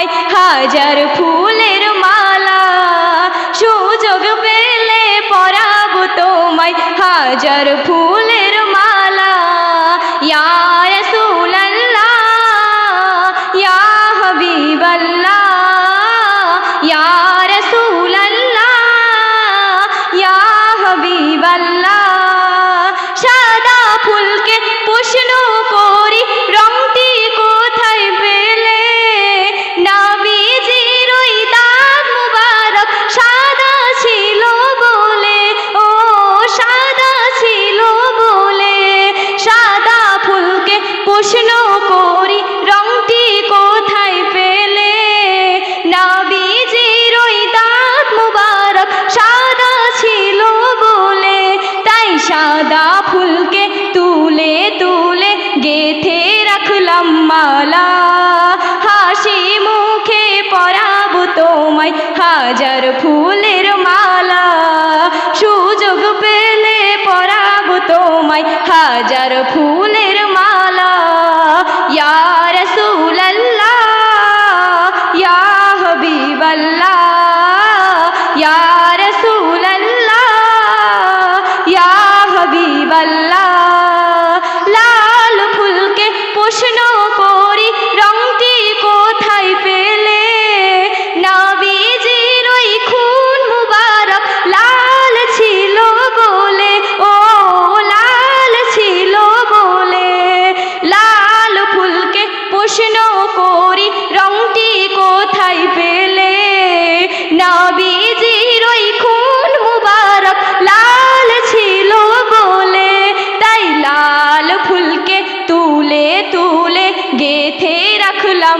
হয় হাজার ফুলের মালা। সুযোগ পেলে পরাবো তোমায় হাজার ফুলের ফুলকে তুলে তুলে গেথে রাখলাম মালা। হাসি মুখে পরাব তোমায় হাজার ফুলের মালা। সুযোগ পেলে পরাব তোমায় হাজার ফুলের emotional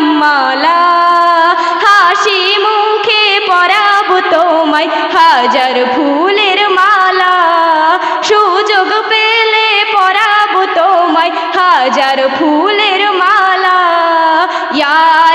মালা। হাসি মুখে পরাব তোমায়, হাজার ফুলের মালা। সুযোগ পেলে পরাব তোমায়, হাজার ফুলের মালা। ইয়া